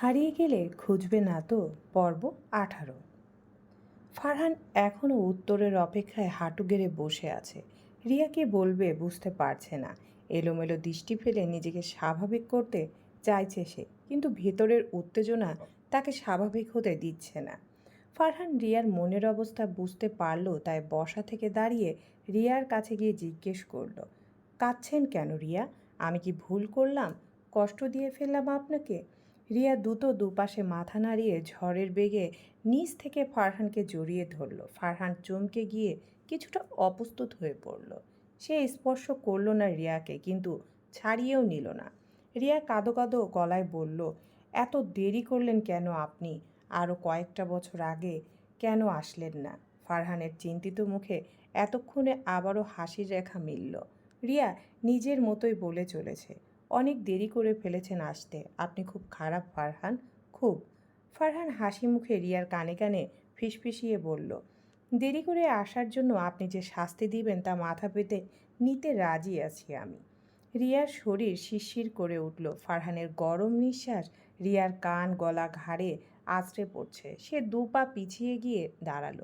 হারিয়ে গেলে খুঁজবে না তো পর্ব আঠারো। ফারহান এখনও উত্তরের অপেক্ষায় হাঁটু গেড়ে বসে আছে। রিয়া কি বলবে বুঝতে পারছে না। এলোমেলো দৃষ্টি ফেলে নিজেকে স্বাভাবিক করতে চাইছে সে, কিন্তু ভেতরের উত্তেজনা তাকে স্বাভাবিক হতে দিচ্ছে না। ফারহান রিয়ার মনের অবস্থা বুঝতে পারল, তাই বসা থেকে দাঁড়িয়ে রিয়ার কাছে গিয়ে জিজ্ঞেস করল, কাঁদছেন কেন রিয়া? আমি কি ভুল করলাম? কষ্ট দিয়ে ফেললাম আপনাকে? রিয়া দ্রুত দুপাশে মাথা নাড়িয়ে ঝড়ের বেগে নিচ থেকে ফারহানকে জড়িয়ে ধরল। ফারহান চমকে গিয়ে কিছুটা অপ্রস্তুত হয়ে পড়ল। সে স্পর্শ করল না রিয়াকে, কিন্তু ছাড়িয়েও নিল না। রিয়া কাঁদো কাঁদো গলায় বলল, এত দেরি করলেন কেন আপনি? আরও কয়েকটা বছর আগে কেন আসলেন না? ফারহানের চিন্তিত মুখে এতক্ষণে আবারও হাসির রেখা মিলল। রিয়া নিজের মতোই বলে চলেছে। অনেক দেরি করে ফেলেছেন আসতে। আপনি খুব খারাপ, ফারহান, খুব। ফারহান হাসি মুখে রিয়ার কানে কানে ফিসফিসিয়ে বলল, দেরি করে আসার জন্য আপনি যে শাস্তি দিবেন তা মাথা পেতে নিতে রাজি আছি আমি। রিয়ার শরীর শিরশির করে উঠল। ফারহানের গরম নিঃশ্বাস রিয়ার কান, গলা, ঘাড়ে আছড়ে পড়ছে। সে দু পা পিছিয়ে গিয়ে দাঁড়াল।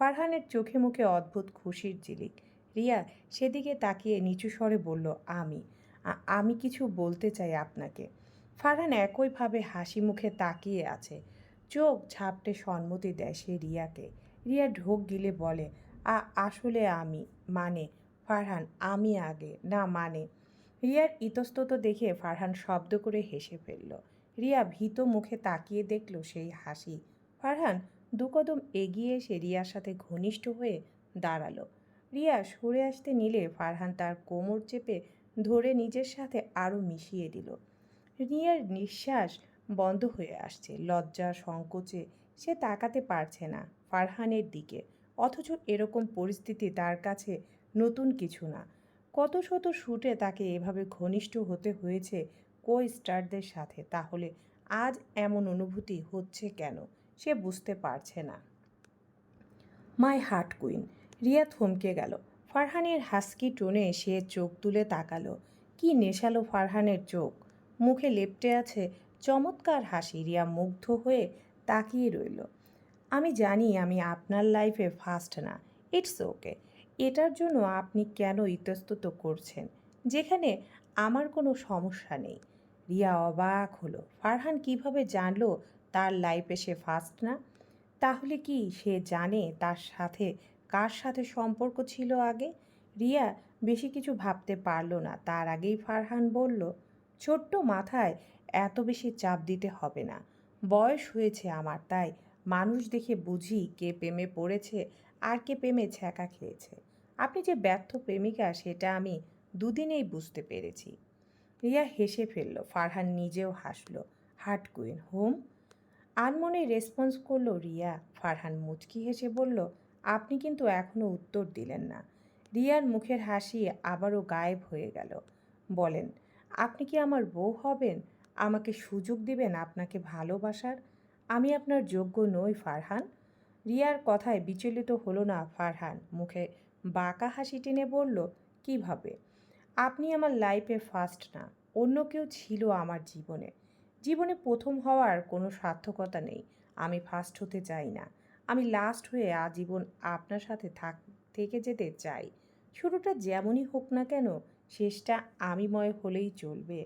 ফারহানের চোখে মুখে অদ্ভুত খুশির জিলিক রিয়া সেদিকে তাকিয়ে নিচু স্বরে বলল, আমি। আমি কিছু বলতে চাই আপনাকে। ফারহান একইভাবে হাসি মুখে তাকিয়ে আছে। চোখ ঝাপটে সম্মতি দেয় সে রিয়াকে। রিয়া ঢোক গিলে বলে, আ, আসলে আমি মানে ফারহান, আমি আগে, না মানে। রিয়ার ইতস্তত দেখে ফারহান শব্দ করে হেসে ফেলল। রিয়া ভীত মুখে তাকিয়ে দেখল সেই হাসি। ফারহান দু কদম এগিয়ে এসে রিয়ার সাথে ঘনিষ্ঠ হয়ে দাঁড়াল। রিয়া সরে আসতে নিলে ফারহান তার কোমর চেপে ধরে নিজের সাথে আরও মিশিয়ে দিল। রিয়ার নিঃশ্বাস বন্ধ হয়ে আসছে। লজ্জা, সংকোচে সে তাকাতে পারছে না ফারহানের দিকে। অথচ এরকম পরিস্থিতি তার কাছে নতুন কিছু না। কত শত শ্যুটে তাকে এভাবে ঘনিষ্ঠ হতে হয়েছে কো স্টারদের সাথে, তাহলে আজ এমন অনুভূতি হচ্ছে কেন সে বুঝতে পারছে না। মাই হার্ট কুইন, রিয়া থমকে গেল। ফারহানের হাস্কি টোনে সে চোখ তুলে তাকালো। কি নেশালো ফারহানের চোখ। মুখে লেপটে আছে চমৎকার হাসি। রিয়া মুগ্ধ হয়ে তাকিয়ে রইল। আমি জানি আমি আপনার লাইফে ফার্স্ট না। It's okay. এটার জন্য আপনি কেন ইতস্তত করছেন? যেখানে আমার কোনো সমস্যা নেই। রিয়া অবাক হলো। ফারহান কীভাবে জানলো তার লাইফে সে ফার্স্ট না? তাহলে কি সে জানে তার সাথে কার সাথে সম্পর্ক ছিল আগে? রিয়া বেশি কিছু ভাবতে পারল না। তার আগেই ফারহান বলল, ছোট্ট মাথায় এত বেশি চাপ দিতে হবে না। বয়স হয়েছে আমার, তাই মানুষ দেখে বুঝি কে প্রেমে পড়েছে আর কে প্রেমে ছ্যাঁকা খেয়েছে। আপনি যে ব্যর্থ প্রেমিকা, সেটা আমি দুদিনেই বুঝতে পেরেছি রিয়া হেসে ফেলল। ফারহান নিজেও হাসল। হার্ট কুইন, হোম আনমনে রেসপন্স করল রিয়া। ফারহান মুচকি হেসে বলল আপনি কিন্তু এখনও উত্তর দিলেন না। রিয়ার মুখের হাসি আবারও গায়েব হয়ে গেল। বলেন, আপনি কি আমার বউ হবেন? আমাকে সুযোগ দিবেন আপনাকে ভালোবাসার? আমি আপনার যোগ্য নই, ফারহান? রিয়ার কথায় বিচলিত হলো না ফারহান। মুখে বাঁকা হাসি টেনে বলল, কীভাবে? আপনি আমার লাইফে ফার্স্ট না, অন্য কেউ ছিল আমার জীবনে। জীবনে প্রথম হওয়ার কোনো সার্থকতা নেই। আমি ফার্স্ট হতে চাই না। আমি লাস্ট হয়ে আজীবন আপনার সাথে থাক, থেকে যেতে চাই। শুরুটা যেমনই হোক না কেন, শেষটা আমিময় হলেই চলবে।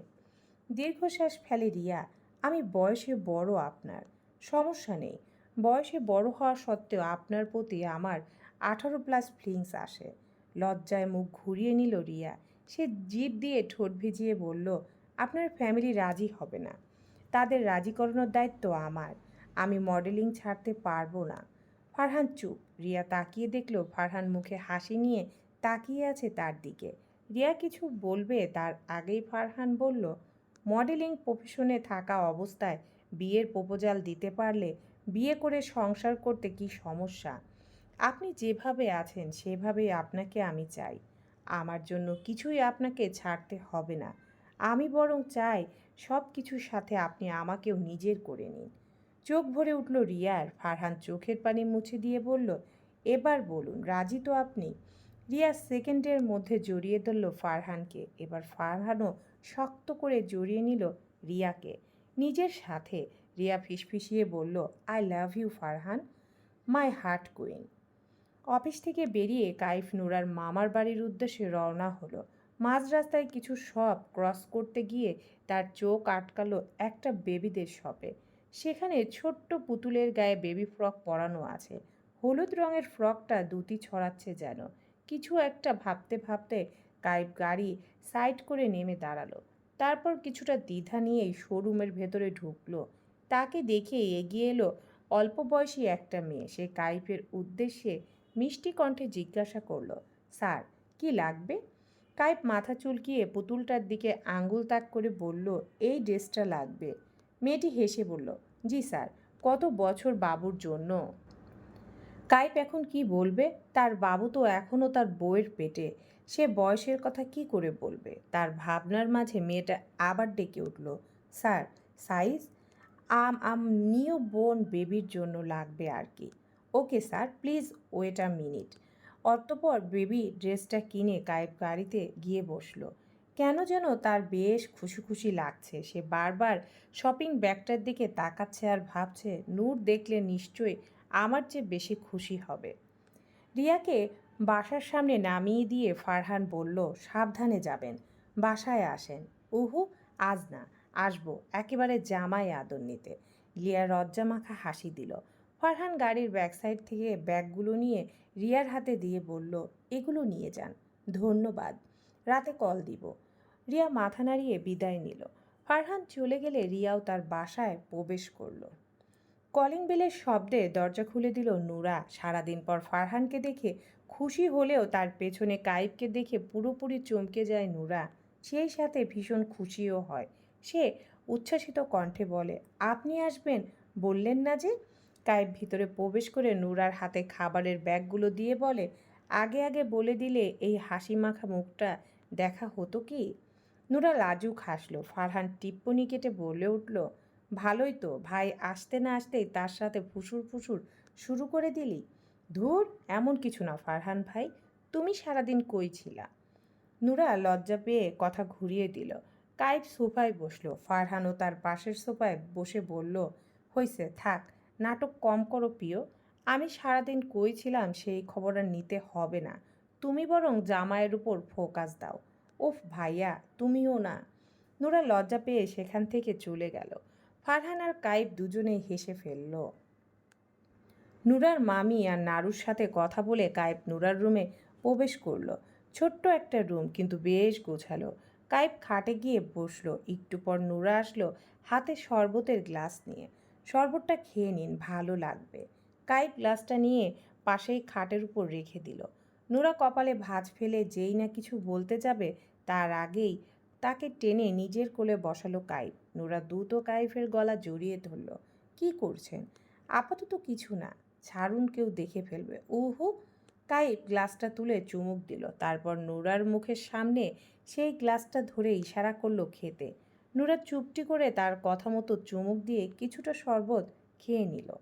দীর্ঘশ্বাস ফেলে রিয়া, আমি বয়সে বড় আপনার, সমস্যা নেই। বয়সে বড় হওয়া সত্ত্বেও আপনার প্রতি আমার আঠারো প্লাস ফিলিংস আসে। লজ্জায় মুখ ঘুরিয়ে নিল রিয়া। সে জিভ দিয়ে ঠোঁট ভিজিয়ে বলল, আপনার ফ্যামিলি রাজি হবে না। তাদের রাজি করানোর দায়িত্ব আমার। আমি মডেলিং ছাড়তে পারব না। ফারহান চুপ। রিয়া তাকিয়ে দেখল ফারহান মুখে হাসি নিয়ে তাকিয়ে আছে তার দিকে। রিয়া কিছু বলবে তার আগেই ফারহান বলল, মডেলিং প্রফেশনে থাকা অবস্থায় বিয়ের প্রপোজাল দিতে পারলে বিয়ে করে সংসার করতে কি সমস্যা? আপনি যেভাবে আছেন সেভাবেই আপনাকে আমি চাই। আমার জন্য কিছুই আপনাকে ছাড়তে হবে না। আমি বরং চাই সব কিছুর সাথে আপনি আমাকেও নিজের করে নিন। চোখ ভরে উঠল রিয়ার ফারহান চোখের পানি মুছে দিয়ে বলল, এবার বলুন, রাজি তো আপনি? রিয়া সেকেন্ডের মধ্যে জড়িয়ে ধরল ফারহানকে। এবার ফারহানও শক্ত করে জড়িয়ে নিল রিয়াকে। নিজের সাথে রিয়া ফিসফিসিয়ে বলল, I love you Farhan, my heart queen. Office থেকে বেরিয়ে কাইফ নুরার মামার বাড়ির উদ্দেশ্যে রওনা হলো। মাঝ রাস্তায় কিছু শপ ক্রস করতে গিয়ে তার চোখ আটকালো একটা বেবিদের শপে। সেখানে ছোট্ট পুতুলের গায়ে বেবি ফ্রক পরানো আছে। হলুদ রঙের ফ্রকটা দুটি ছড়াচ্ছে যেন। কিছু একটা ভাবতে ভাবতে কাইপ গাড়ি সাইড করে নেমে দাঁড়াল। তারপর কিছুটা দ্বিধা নিয়েই শোরুমের ভেতরে ঢুকলো। তাকে দেখে এগিয়ে এলো অল্প বয়সী একটা মেয়ে। সে কাইপের উদ্দেশ্যে মিষ্টি কণ্ঠে জিজ্ঞাসা করল, স্যার, কি লাগবে? কাইপ মাথা চুলকিয়ে পুতুলটার দিকে আঙ্গুল তাক করে বলল, এই ড্রেসটা লাগবে। মেয়েটি হেসে বলল জি স্যার, কত বছর বাবুর জন্য? কাইপ এখন কি বলবে? তার বাবু তো এখনও তার বউয়ের পেটে। সে বয়সের কথা কি করে বলবে? তার ভাবনার মাঝে মেয়েটা আবার ডেকে উঠল। Sir, size? আম আম নিউ বোন বেবির জন্য লাগবে আর কি। Okay sir, please wait a minute. অতপর বেবি ড্রেসটা কিনে কায়েব গাড়িতে গিয়ে বসল। কেন যেন তার বেশ খুশি খুশি লাগছে। সে বারবার শপিং ব্যাগটার দিকে তাকাচ্ছে আর ভাবছে, নূর দেখলে নিশ্চয়ই আমার চেয়ে বেশি খুশি হবে। রিয়াকে বাসার সামনে নামিয়ে দিয়ে ফারহান বলল, সাবধানে যাবেন, বাসায় আসেন। উহু, আজ না, আসব। একেবারে জামাই আদর নিতে। রিয়া রজ্জা মাখা হাসি দিল। ফারহান গাড়ির ব্যাক সাইড থেকে ব্যাগগুলো নিয়ে রিয়ার হাতে দিয়ে বলল, এগুলো নিয়ে যান, ধন্যবাদ, রাতে কল দিব। রিয়া মাথা নাড়িয়ে বিদায় নিল। ফারহান চলে গেলে রিয়াও তার বাসায় প্রবেশ করল। কলিং বেলের শব্দে দরজা খুলে দিল নুরা। সারাদিন পর ফারহানকে দেখে খুশি হলেও তার পেছনে কাইবকে দেখে পুরোপুরি চমকে যায় নুরা। সেই সাথে ভীষণ খুশিও হয়। সে উচ্ছ্বাসিত কণ্ঠে বলে, আপনি আসবেন? বললেন না যে। কাইব ভিতরে প্রবেশ করে নুরার হাতে খাবারের ব্যাগগুলো দিয়ে বলে, আগে আগে বলে দিলে এই হাসি মাখা মুখটা দেখা হতো কি? নুরা লাজুক হাসলো। ফারহান টিপ্পনি কেটে বলে উঠল, ভালোই তো, ভাই আসতে না আসতেই তার সাথে ফুসুর ফুসুর শুরু করে দিলি। ধুর, এমন কিছু না ফারহান ভাই, তুমি সারাদিন কই ছিলা? নুরা লজ্জা পেয়ে কথা ঘুরিয়ে দিল। কাইপ সোফায় বসল। ফারহানও তার পাশের সোফায় বসে বলল, হইছে, থাক, নাটক কম করো প্রিয়। আমি সারাদিন কই ছিলাম সেই খবর আর নিতে হবে না। তুমি বরং জামাইয়ের উপর ফোকাস দাও। ওফ ভাইয়া, তুমিও না। নোরা লজ্জা পেয়ে সেখান থেকে চলে গেল। ফারহান আর কাইব দুজনেই হেসে ফেলল। নুরার মামি আর নারুর সাথে কথা বলে কাইব নুরার রুমে প্রবেশ করল। ছোট্ট একটা রুম, কিন্তু বেশ গোছালো। কাইব খাটে গিয়ে বসল। একটু পর নুরা আসলো হাতে শরবতের গ্লাস নিয়ে। শরবতটা খেয়ে নিন, ভালো লাগবে। কাইব গ্লাসটা নিয়ে পাশেই খাটের উপর রেখে দিল। নুরা কপালে ভাঁজ ফেলে যেই না কিছু বলতে যাবে, তার আগেই তাকে টেনে নিজের কোলে বসালো কাইফ। নোরা দ্রুত কাইফের গলা জড়িয়ে ধরল। কি করছেন? আপাতত কিছু না। ছাড়ুন, কেউ দেখে ফেলবে। উহু! কাইফ গ্লাসটা তুলে চুমুক দিল। তারপর নোরার মুখের সামনে সেই গ্লাসটা ধরে ইশারা করল খেতে। নোরা চুপটি করে তার কথা মতো চুমুক দিয়ে কিছুটা শরবত খেয়ে নিল।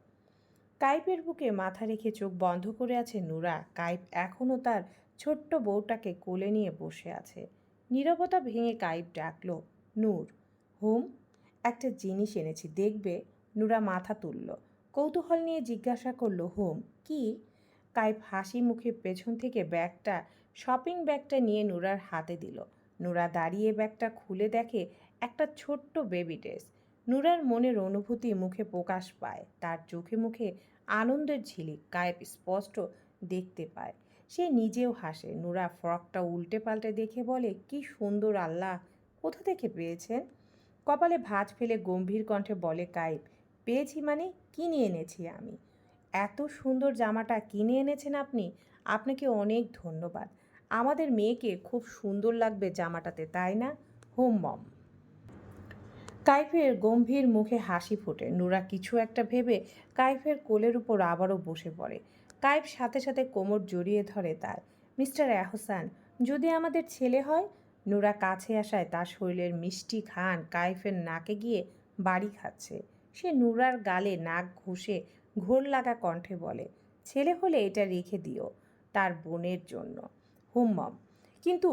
কাইপের বুকে মাথা রেখে চোখ বন্ধ করে আছে নুরা। কাইপ এখনও তার ছোট্ট বউটাকে কোলে নিয়ে বসে আছে। নীরবতা ভেঙে কাইপ ডাকল, নূর, হুম? একটা জিনিস এনেছি, দেখবে? নুরা মাথা তুলল। কৌতূহল নিয়ে জিজ্ঞাসা করল, হুম, কি? কাইপ হাসি মুখে পেছন থেকে ব্যাগটা, শপিং ব্যাগটা নিয়ে নুরার হাতে দিল। নুরা দাঁড়িয়ে ব্যাগটা খুলে দেখে একটা ছোট্ট বেবি ড্রেস। নুরার মনের অনুভূতি মুখে প্রকাশ পায়। তার চোখে মুখে আনন্দের ঝিলিক, গায়েব স্পষ্ট দেখতে পায়। সে নিজেও হাসে। নুরা ফ্রকটা উল্টে পাল্টে দেখে বলে, কি সুন্দর আল্লাহ। কোথা থেকে পেয়েছেন? কপালে ভাঁজ ফেলে গম্ভীর কণ্ঠে বলে কাইব পেয়েছি মানে কিনে এনেছি আমি। এত সুন্দর জামাটা কিনে এনেছেন আপনি? আপনাকে অনেক ধন্যবাদ। আমাদের মেয়েকে খুব সুন্দর লাগবে জামাটাতে, তাই না? হোম মম। কাইফের গম্ভীর মুখে হাসি ফোটে। নুরা কিছু একটা ভেবে কাইফের কোলের উপর আবারও বসে পড়ে। কাইফ সাথে সাথে কোমর জড়িয়ে ধরে তার। মিস্টার এহসান, যদি আমাদের ছেলে হয়? নুরা কাছে আসায় তার শরীরের মিষ্টি খান কাইফের নাকে গিয়ে বাড়ি খাচ্ছে। সে নুরার গালে নাক ঘষে ঘোর লাগা কণ্ঠে বলে, ছেলে হলে এটা রেখে দিও, তার বোনের জন্য। হুম্মম কিন্তু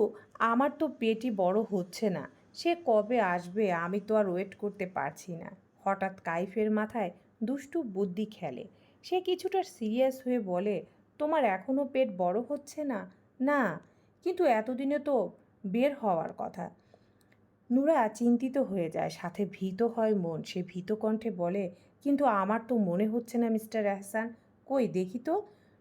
আমার তো পেটই বড় হচ্ছে না। সে কবে আসবে আমি তো আর ওয়েট করতে পারছি না। হঠাৎ কাইফের মাথায় দুষ্টু বুদ্ধি খেলে। সে কিছুটা সিরিয়াস হয়ে বলে, তোমার এখনও পেট বড় হচ্ছে না? না, কিন্তু এতদিনে তো বের হওয়ার কথা। নুরা চিন্তিত হয়ে যায়, সাথে ভীত হয় মন। সে ভীত কণ্ঠে বলে, কিন্তু আমার তো মনে হচ্ছে না, মিস্টার এহসান কই, দেখি তো।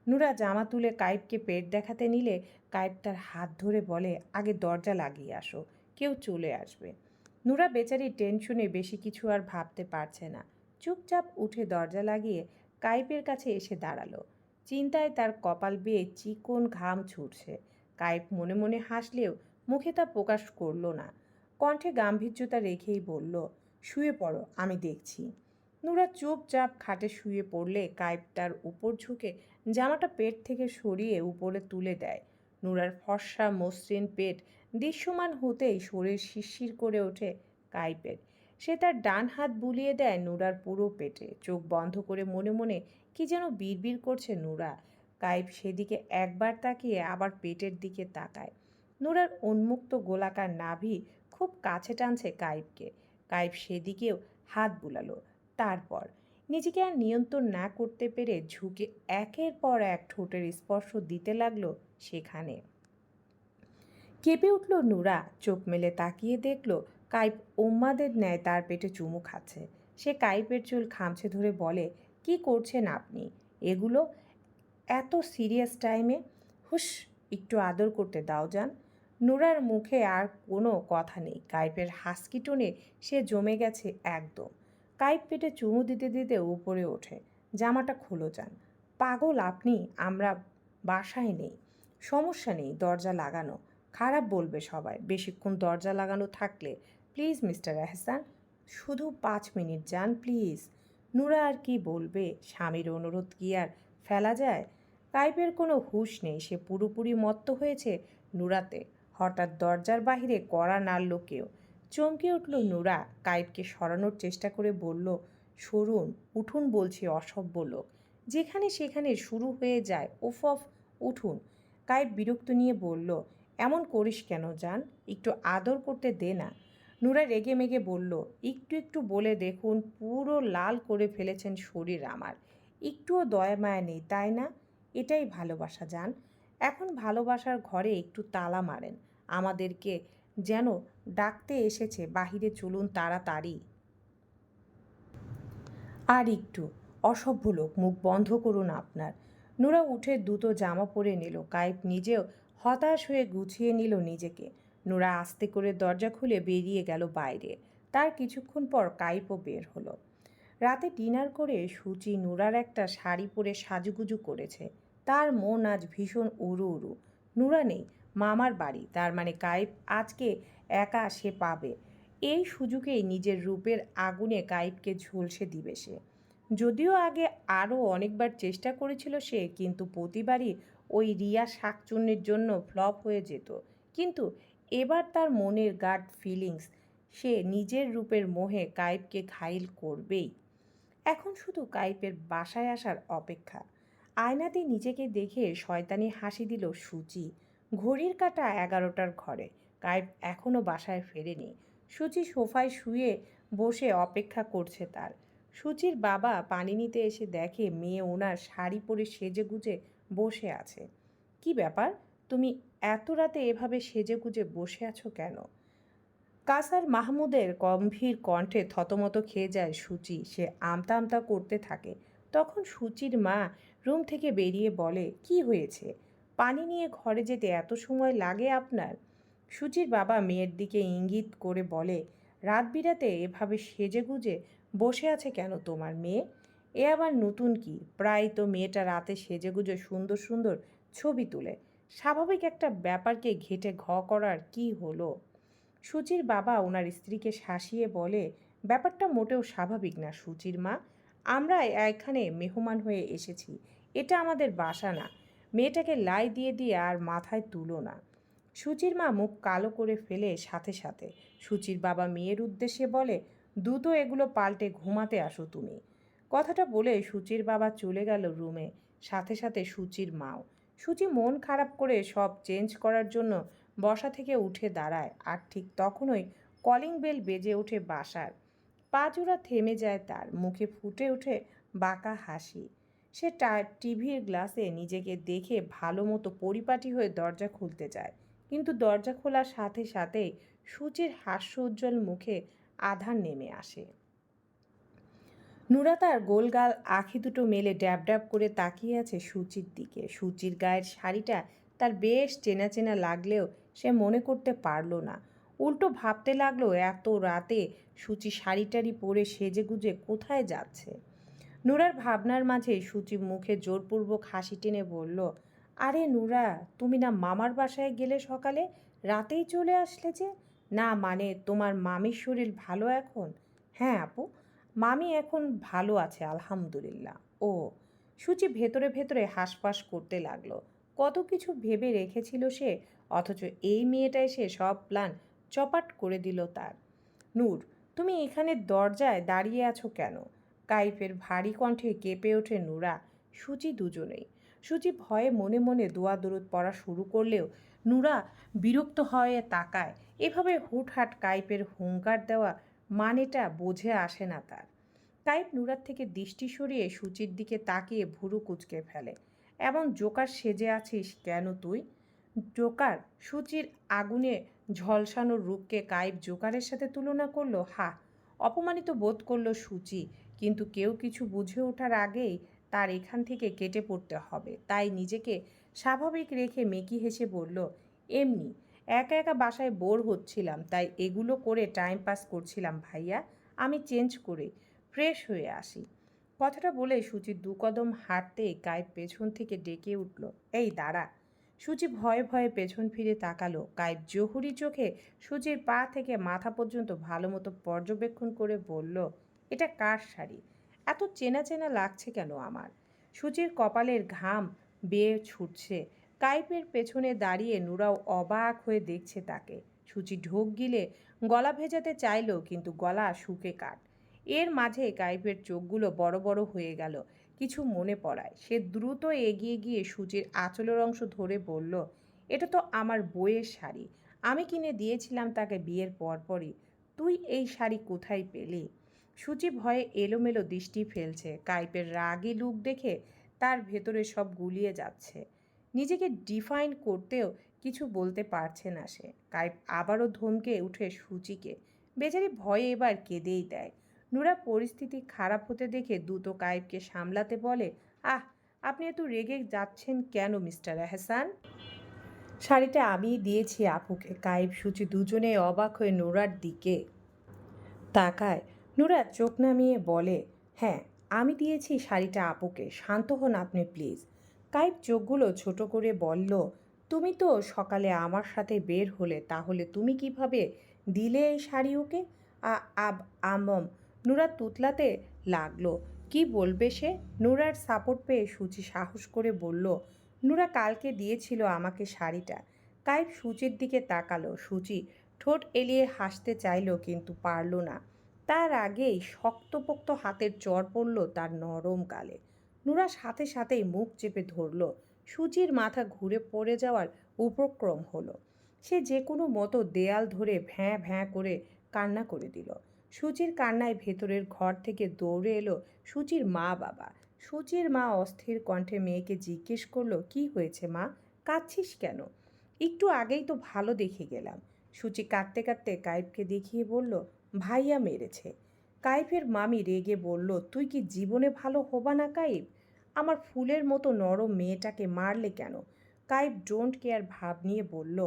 নুরা জামা তুলে কাইপকে পেট দেখাতে নিলে কাইপ তার হাত ধরে বলে, আগে দরজা লাগিয়ে আসো। কেউ চলে আসবে। নুরা বেচারি টেনশনে বেশি কিছু আর ভাবতে পারছে না। চুপচাপ উঠে দরজা লাগিয়ে কাইপের কাছে এসে দাঁড়াল। চিন্তায় তার কপাল বেয়ে চিকন ঘাম ছুটছে। কাইপ মনে মনে হাসলেও মুখে তা প্রকাশ করল না। কণ্ঠে গাম্ভীর্যতা রেখেই বলল, শুয়ে পড়ো, আমি দেখছি। নুরা চুপচাপ খাটে শুয়ে পড়লে কাইপ তার উপর ঝুঁকে জামাটা পেট থেকে সরিয়ে উপরে তুলে দেয়। নুরার ফর্সা মসৃণ পেট দৃশ্যমান হতেই শরীর শিরশির করে ওঠে কাইপের। সে তার ডান হাত বুলিয়ে দেয় নুরার পুরো পেটে। চোখ বন্ধ করে মনে মনে কি যেন বিড়বিড় করছে নুরা। কাইপ সেদিকে একবার তাকিয়ে আবার পেটের দিকে তাকায়। নুরার উন্মুক্ত গোলাকার নাভি খুব কাছে টানছে কাইপকে। কাইপ সেদিকেও হাত বুলালো। তারপর নিজেকে আর নিয়ন্ত্রণ না করতে পেরে ঝুঁকে একের পর এক ঠোঁটের স্পর্শ দিতে লাগল সেখানে। কেঁপে উঠল নুরা, চোখ মেলে তাকিয়ে দেখল কাইপ ওম্মাদের ন্যায় তার পেটে চুমু খাচ্ছে। সে কাইপের চুল খামছে ধরে বলে, কি করছেন আপনি? এগুলো এত সিরিয়াস টাইমে? হুস একটু আদর করতে দাও যান। নুরার মুখে আর কোনো কথা নেই। কাইপের হাসকি টোনে সে জমে গেছে একদম। কাইপ পেটে চুমু দিতে দিতে উপরে ওঠে। জামাটা খুলো যান। পাগল আপনি, আমরা বাসায় নেই। সমস্যা নেই, দরজা লাগানো। খারাপ বলবে সবাই। বেশিক্ষণ দরজা লাগানো থাকলে, প্লিজ মিস্টার এহসান শুধু পাঁচ মিনিট যান প্লিজ। নুরা আর কি বলবে? স্বামীর অনুরোধ কি আর ফেলা যায়? কাইপের কোনো হুঁশ নেই, সে পুরোপুরি মত্ত হয়েছে নুরাতে। হঠাৎ দরজার বাহিরে কড়া নাড়ল কেউ। চমকে উঠল নুরা কাইপকে সরানোর চেষ্টা করে বলল, সরুন, উঠুন বলছি অসভ্য লোক। যেখানে সেখানে শুরু হয়ে যায়, ওফ অফ উঠুন। কাইপ বিরক্ত নিয়ে বলল এমন করিস কেন, জান? একটু আদর করতে দে না। নুরা রেগে মেগে বলল, একটু একটু বলে দেখুন, পুরো লাল করে ফেলেছেন শরীর আমার। একটুও দয়া মায়া নেই, তাই না? এটাই ভালোবাসা যান এখন ভালোবাসার ঘরে একটু তালা মারেন। আমাদেরকে যেন ডাকতে এসেছে, বাহিরে চলুন তাড়াতাড়ি। আর একটু, অসভ্য লোক, মুখ বন্ধ করুন আপনার। নুরা উঠে দুটো জামা পরে নিল কাইপ নিজেও হতাশ হয়ে গুছিয়ে নিল নিজেকে। নোরা আস্তে করে দরজা খুলে বেরিয়ে গেল বাইরে। তার কিছুক্ষণ পর কাইপও বের হলো। রাতে ডিনার করে সুচি নুরার একটা শাড়ি পরে সাজুগুজু করেছে। তার মন আজ ভীষণ উড়ু উড়ু। নুরা নেই, মামার বাড়ি। তার মানে কাইপ আজকে একা সে পাবে। এই সুযোগেই নিজের রূপের আগুনে কাইপকে ঝলসে দিবে সে। যদিও আগে আরও অনেকবার চেষ্টা করেছিল সে, কিন্তু প্রতিবারই ওই রিয়া শাকচুন্নির জন্য ফ্লপ হয়ে যেত। কিন্তু এবার তার মনের গার্ড ফিলিংস সে নিজের রূপের মোহে কাইপকে ঘাইল করবেই। এখন শুধু কাইপের বাসায় আসার অপেক্ষা। আয়নাতে নিজেকে দেখে শয়তানি হাসি দিল সুচি। ঘড়ির কাটা এগারোটার ঘরে কাইপ এখনও বাসায় ফেরেনি। সুচি সোফায় শুয়ে বসে অপেক্ষা করছে তার। সুচির বাবা পানি নিতে এসে দেখে মেয়ে ওনার শাড়ি পরে সেজে গুজে বসে আছে। কি ব্যাপার? তুমি এত রাতে এভাবে সেজে গুজে বসে আছো কেন? কাসার মাহমুদের গম্ভীর কণ্ঠে থতমত খেয়ে যায় সুচি। সে আমতা আমতা করতে থাকে। তখন সুচির মা রুম থেকে বেরিয়ে বলে, কি হয়েছে? পানি নিয়ে ঘরে যেতে এত সময় লাগে আপনার? সুচির বাবা মেয়ের দিকে ইঙ্গিত করে বলে, রাত বিরাতে এভাবে সেজে গুজে বসে আছে কেন তোমার মেয়ে? এ আবার নতুন কি? প্রায় তো মেয়েটা রাতে সেজে গুজে সুন্দর সুন্দর ছবি তুলে। স্বাভাবিক একটা ব্যাপারকে ঘেটে ঘ করার কি হলো? সুচির বাবা ওনার স্ত্রীকে শাসিয়ে বলে, ব্যাপারটা মোটেও স্বাভাবিক না সুচির মা। আমরা এখানে মেহমান হয়ে এসেছি। এটা আমাদের বাসা না। মেয়েটাকে লাই দিয়ে দিয়ে আর মাথায় তুলো না। সুচির মা মুখ কালো করে ফেলে সাথে সাথে। সুচির বাবা মেয়ের উদ্দেশ্যে বলে, দ্রুত এগুলো পাল্টে ঘুমাতে আসো তুমি। কথাটা বলে সুচির বাবা চলে গেল রুমে। সাথে সাথে সুচির মাও। সুচি মন খারাপ করে সব চেঞ্জ করার জন্য বসা থেকে উঠে দাঁড়ায় আর ঠিক তখনই কলিং বেল বেজে ওঠে বাসার। পা জোড়া থেমে যায় তার, মুখে ফুটে ওঠে বাঁকা হাসি। সে টিভির গ্লাসে নিজেকে দেখে ভালো মতো পরিপাটি হয়ে দরজা খুলতে যায়। কিন্তু দরজা খোলার সাথে সাথেই সূচির হাস্য উজ্জ্বল মুখে আধার নেমে আসে। নুরা তার গোলগাল আখি দুটো মেলে ড্যাব ড্যাব করে তাকিয়ে আছে সূচির দিকে। সূচির গায়ের শাড়িটা তার বেশ চেনা চেনা লাগলেও সে মনে করতে পারল না। উল্টো ভাবতে লাগল, এত রাতে সূচি শাড়ি টাড়ি পরে সেজে গুজে কোথায় যাচ্ছে? নুরার ভাবনার মাঝে সূচি মুখে জোরপূর্বক হাসি টেনে বলল, আরে নুরা, তুমি না মামার বাসায় গেলে সকালে? রাতেই চলে আসলে যে? না মানে তোমার মামির শরীর ভালো এখন? হ্যাঁ আপু মামি এখন ভালো আছে, আলহামদুলিল্লাহ। ও, সূচি ভেতরে ভেতরে হাসপাস করতে লাগল। কত কিছু ভেবে রেখেছিল সে, অথচ এই মেয়েটা এসে সব প্ল্যান চপাট করে দিল তার। নূর, তুমি এখানে দরজায় দাঁড়িয়ে আছো কেন? কাইফের ভারী কণ্ঠে কেঁপে ওঠে নুরা, সূচি দুজনেই। সূচি ভয়ে মনে মনে দোয়া দরুদ পড়া শুরু করলেও নুরা বিরক্ত হয়ে তাকায়। এভাবে হুটহাট কাইপের হুঙ্কার দেওয়া মানেটা বোঝে আসে না তার। কাইপ নুরার থেকে দৃষ্টি সরিয়ে সূচির দিকে তাকিয়ে ভুরু কুচকে ফেলে। এমন জোকার সেজে আছিস কেন তুই? জোকার? সূচির আগুনে ঝলসানোর রূপকে কাইপ জোকারের সাথে তুলনা করল? হা, অপমানিত বোধ করল সূচি, কিন্তু কেউ কিছু বুঝে ওঠার আগেই তার এখান থেকে কেটে পড়তে হবে। তাই নিজেকে স্বাভাবিক রেখে মেকি হেসে বলল, এমনি একা একা বাসায় বোর হচ্ছিলাম, তাই এগুলো করে টাইম পাস করছিলাম ভাইয়া। আমি চেঞ্জ করে ফ্রেশ হয়ে আসি। কথাটা বলে সুচি দু কদম হাঁটতে কায়েব পেছন থেকে ডেকে উঠল, এই দাঁড়া। সুচি ভয়ে ভয়ে পেছন ফিরে তাকালো কায়েব জহুরি চোখে সূচির পা থেকে মাথা পর্যন্ত ভালো মতো পর্যবেক্ষণ করে বলল, এটা কার শাড়ি? এত চেনা চেনা লাগছে কেন আমার? সূচির কপালের ঘাম বেয়ে ছুটছে কাইপের পেছনে দাঁড়িয়ে নুরাও অবাক হয়ে দেখছে তাকে। সুচি ঢোক গিলে গলা ভেজাতে চাইলো, কিন্তু গলা শুকে কাট এর মাঝে কাইপের চোখগুলো বড় বড় হয়ে গেল। কিছু মনে পড়ায়। সে দ্রুত এগিয়ে গিয়ে সুচির আঁচলের অংশ ধরে বলল, এটা তো আমার বইয়ের শাড়ি। আমি কিনে দিয়েছিলাম তাকে বিয়ের পরপরই। তুই এই শাড়ি কোথায় পেলি? সুচি ভয়ে এলোমেলো দৃষ্টি ফেলছে। কাইপের রাগী লুক দেখে তার ভেতরে সব গুলিয়ে যাচ্ছে। নিজেকে ডিফাইন করতেও কিছু বলতে পারছে না সে। কাইপ আবারও ধমকে উঠে সূচিকে। বেচারি ভয়ে এবার কেঁদেই দেয়। নুরা পরিস্থিতি খারাপ হতে দেখে দ্রুত কায়েবকে সামলাতে বলে, আহ, আপনি এত রেগে যাচ্ছেন কেন, মিস্টার এহসান শাড়িটা আমিই দিয়েছি আপুকে। কায়েব সূচি দুজনে অবাক হয়ে নোরার দিকে তাকায়। নুরা চোখ নামিয়ে বলে হ্যাঁ আমি দিয়েছি শাড়িটা আপুকে। শান্ত হন আপনি, প্লিজ। কাইপ চোখগুলো ছোট করে বলল, তুমি তো সকালে আমার সাথে বের হলে, তাহলে তুমি কীভাবে দিলে এই শাড়ি ওকে? আব, আমম, নুরা তুতলাতে লাগল। কি বলবে সে? নুরার সাপোর্ট পেয়ে সূচি সাহস করে বলল, নুরা কালকে দিয়েছিল আমাকে শাড়িটা। কাইপ সূচির দিকে তাকালো। সূচি ঠোঁট এলিয়ে হাসতে চাইলো, কিন্তু পারল না। তার আগেই শক্তপোক্ত হাতের চর পড়ল তার নরম গালে। নুরা সাথে সাথেই মুখ চেপে ধরল। সূচির মাথা ঘুরে পড়ে যাওয়ার উপক্রম হলো। সে যে কোনো মতো দেয়াল ধরে ভ্যাঁ ভ্যাঁ করে কান্না করে দিল। সুচির কান্নায় ভেতরের ঘর থেকে দৌড়ে এলো সুচির মা বাবা। সুচির মা অস্থির কণ্ঠে মেয়েকে জিজ্ঞেস করল, কি হয়েছে মা? কাঁদছিস কেন? একটু আগেই তো ভালো দেখে গেলাম। সুচি কাঁদতে কাঁদতে কাইপকে দেখিয়ে বলল, ভাইয়া মেরেছে। কাইফের মামি রেগে বলল, তুই কি জীবনে ভালো হবা না, কাইফ? আমার ফুলের মতো নরম মেয়েটাকে মারলে কেন? কাইফ ডোন্ট কেয়ার ভাব নিয়ে বলল,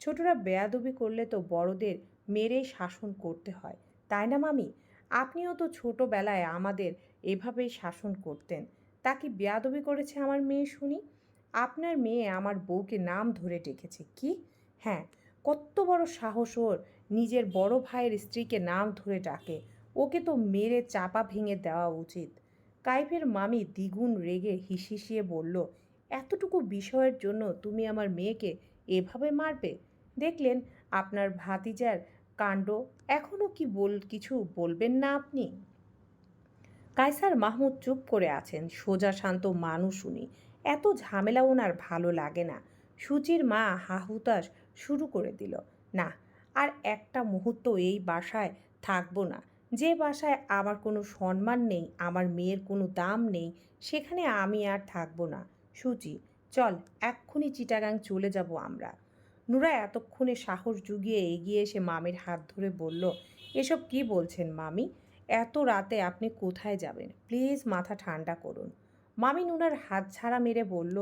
ছোটরা বেয়াদবি করলে তো বড়দের মেরেই শাসন করতে হয়, তাই না মামি? আপনিও তো ছোটোবেলায় আমাদের এভাবেই শাসন করতেন, তা কি বেয়াদবি করেছে আমার মেয়ে শুনি? আপনার মেয়ে আমার বউকে নাম ধরে ডেকেছে, কি? হ্যাঁ কত বড় সাহস ওর নিজের বড় ভাইয়ের স্ত্রীকে নাম ধরে ডাকে ওকে তো মেরে চাপা ভেঙে দেওয়া উচিত। কাইফের মামি দ্বিগুণ রেগে হিসিসিয়ে বলল, এতটুকু বিষয়ের জন্য তুমি আমার মেয়েকে এভাবে মারবে? দেখলেন আপনার ভাতিজার কাণ্ড এখনও কি বল, কিছু বলবেন না আপনি? কায়সার মাহমুদ চুপ করে আছেন, সোজা শান্ত মানুষ উনি। এত ঝামেলা ওনার ভালো লাগে না। সুচির মা হাহুতাশ শুরু করে দিল, না, আর একটা মুহূর্ত এই বাসায় থাকব না। যে বাসায় আমার কোনো সম্মান নেই, আমার মেয়ের কোনো দাম নেই, সেখানে আমি আর থাকব না। সুচি চল, এক্ষুনি চিটাগাং চলে যাব আমরা। নুরা এতক্ষণে সাহস জুগিয়ে এগিয়ে এসে মামির হাত ধরে বলল, এসব কি বলছেন মামি? এত রাতে আপনি কোথায় যাবেন? প্লিজ মাথা ঠান্ডা করুন। মামি নুনার হাত ছাড়া মেরে বলল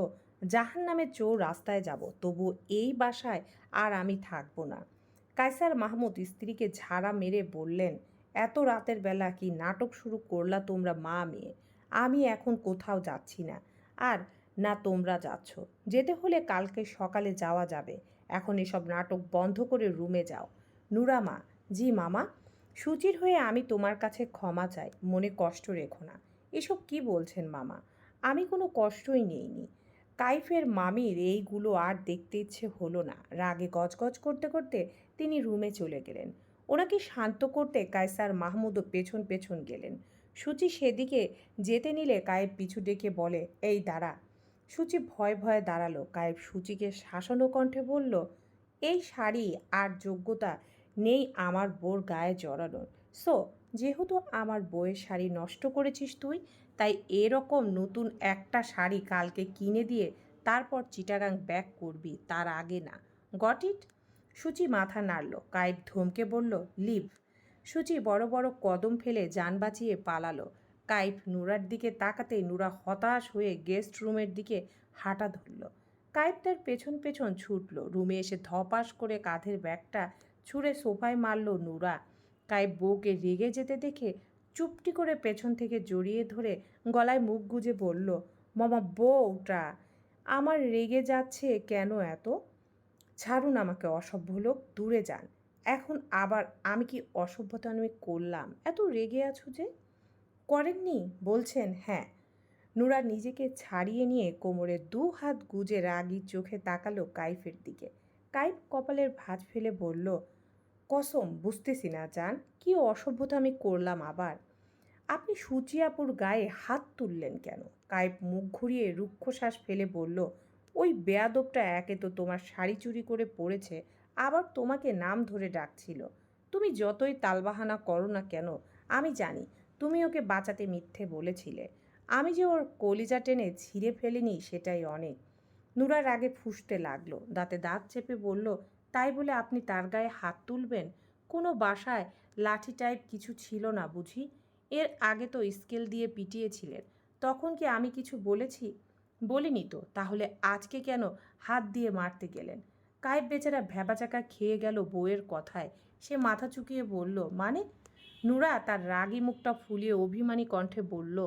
জাহান নামে চোর রাস্তায় যাব, তবু এই বাসায় আর আমি থাকব না। কায়সার মাহমুদ স্ত্রীকে ঝাড়া মেরে বললেন এত রাতের বেলা কি নাটক শুরু করলা তোমরা মা মেয়ে? আমি এখন কোথাও যাচ্ছি না। আর না তোমরা যাচ্ছ। যেতে হলে কালকে সকালে যাওয়া যাবে। এখন এসব নাটক বন্ধ করে রুমে যাও। নুরা মা, জি মামা। সুচির হয়ে আমি তোমার কাছে ক্ষমা চাই, মনে কষ্ট রেখো না। এসব কি বলছেন মামা? আমি কোনো কষ্টই নেইনি। কাইফের মামির এইগুলো আর দেখতে ইচ্ছে হলো না। রাগে গজগজ করতে করতে তিনি রুমে চলে গেলেন। ওনাকে শান্ত করতে কায়সার মাহমুদও পেছন পেছন গেলেন। সুচি সেদিকে যেতে নিলে কায়েব পিছু ডেকে বলে, এই দাঁড়া। সুচি ভয় ভয়ে দাঁড়াল। কায়েব সুচিকে শাসন কণ্ঠে বলল, এই শাড়ি আর যোগ্যতা নেই আমার বোর গায়ে জড়ানোর। সো, যেহেতু আমার বইয়ের শাড়ি নষ্ট করেছিস তুই, তাই এরকম নতুন একটা শাড়ি কালকে কিনে দিয়ে তারপর চিটাগাং ব্যাক করবি, তার আগে না। Got it? সুচি মাথা নাড়ল কায়েব ধমকে বলল, লিভ। সুচি বড় বড় কদম ফেলে যান বাঁচিয়ে পালালো। কাইফ নুরার দিকে তাকাতেই নুরা হতাশ হয়ে গেস্ট রুমের দিকে হাঁটা ধরল। কাইফ তার পেছন পেছন ছুটল। রুমে এসে ধপাস করে কাঁধের ব্যাগটা ছুঁড়ে সোফায় মারল নুরা। কাইফ বউকে রেগে যেতে দেখে চুপটি করে পেছন থেকে জড়িয়ে ধরে গলায় মুখ গুজে বলল, মামা, বউটা, আমার রেগে যাচ্ছে কেন এত? ছাড়ুন আমাকে অসভ্য লোক, দূরে যান। এখন আবার আমি কি অসভ্যতা আমি করলাম? এত রেগে আছো যে? করেননি? বলছেন হ্যাঁ। নুরা নিজেকে ছাড়িয়ে নিয়ে কোমরে দু হাত গুজে রাগি চোখে তাকালো কাইফের দিকে। কাইফ কপালের ভাঁজ ফেলে বলল, কসম, বুঝতেছি না, জান। কি অসভ্যতা আমি করলাম আবার? আপনি সুচিয়াপুর গায়ে হাত তুললেন কেন? কাইপ মুখ ঘুরিয়ে রুক্ষশ্বাস ফেলে বলল ওই বেয়াদবটা একে তো তোমার শাড়ি চুরি করে পড়েছে আবার তোমাকে নাম ধরে ডাকছিল। তুমি যতই তালবাহানা করো না কেন, আমি জানি তুমি ওকে বাঁচাতে মিথ্যে বলেছিলে। আমি যে ওর কলিজা টেনে ছিঁড়ে ফেলিনি সেটাই অনেক। নুরার আগে ফুসতে লাগল, দাঁতে দাঁত চেপে বলল, তাই বলে আপনি তার গায়ে হাত তুলবেন? কোনো বাসায় লাঠি টাইপ কিছু ছিল না বুঝি? এর আগে তো স্কেল দিয়ে পিটিয়েছিলেন। তখন কি আমি কিছু বলেছি? বলিনি তো, তাহলে আজকে কেন হাত দিয়ে মারতে গেলেন? কায়েব বেচারা ভ্যাবাচাকা খেয়ে গেল বউয়ের কথায়। সে মাথা চুকিয়ে বলল মানে? নুরা তার রাগি মুখটা ফুলিয়ে অভিমানী কণ্ঠে বলল,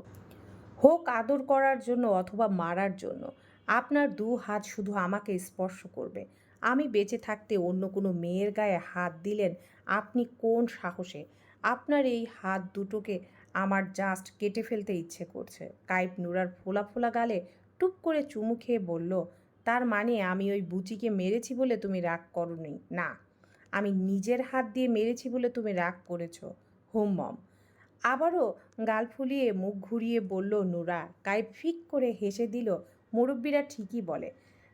হোক আদর করার জন্য অথবা মারার জন্য, আপনার দু হাত শুধু আমাকে স্পর্শ করবে। আমি বেঁচে থাকতে অন্য কোনো মেয়ের গায়ে হাত দিলেন আপনি কোন সাহসে? আপনার এই হাত দুটোকে আমার জাস্ট কেটে ফেলতে ইচ্ছে করছে। কাইপ নুরার ফোলা ফোলা গালে টুপ করে চুমু খেয়ে বলল, তার মানে আমি ওই বুচিকে মেরেছি বলে তুমি রাগ করনি? না, আমি নিজের হাত দিয়ে মেরেছি বলে তুমি রাগ করেছ। Hmm, mom. আবারও গাল ফুলিয়ে মুখ ঘুরিয়ে বলল, নুরা। গায়ে ফিক করে হেসে দিল, মুরব্বীরা ঠিকই বলে,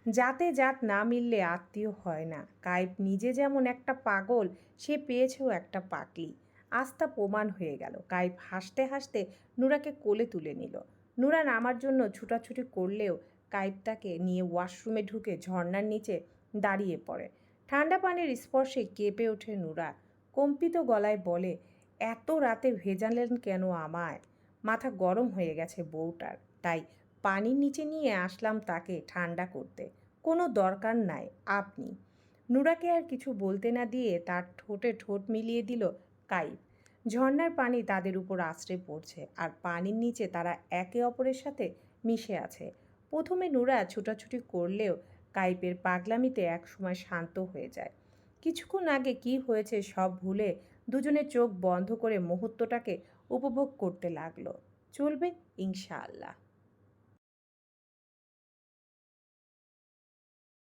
যাতে জাত না মিললে আত্মীয় হয় না। কাইপ নিজে যেমন একটা পাগল, সে পেয়েছেও একটা পাকলি আস্থা প্রমাণ হয়ে গেল। কাইপ হাসতে হাসতে নুরাকে কোলে তুলে নিল। নুরা নামার জন্য ছুটাছুটি করলেও কাইপ তাকে নিয়ে ওয়াশরুমে ঢুকে ঝর্নার নিচে দাঁড়িয়ে পড়ে। ঠান্ডা পানির স্পর্শে কেঁপে ওঠে নুরা। কম্পিত গলায় বলে, এত রাতে ভেজালেন কেন আমায়? মাথা গরম হয়ে গেছে বউটার। তাই পানির নিচে নিয়ে আসলাম তাকে ঠান্ডা করতে। কোনো দরকার নাই, আপনি। নুরাকে আর কিছু বলতে না দিয়ে তার ঠোঁটে ঠোঁট মিলিয়ে দিল কাইপ ঝর্ণার পানি তাদের উপর আশ্রে পড়ছে আর পানির নিচে তারা একে অপরের সাথে মিশে আছে। প্রথমে নুরা ছোটাছুটি করলেও কাইপের পাগলামিতে একসময় শান্ত হয়ে যায়। কিছুক্ষণ আগে কি হয়েছে সব ভুলে দুজনে চোখ বন্ধ করে মুহূর্তটাকে উপভোগ করতে লাগল। চলবে ইনশাআল্লাহ।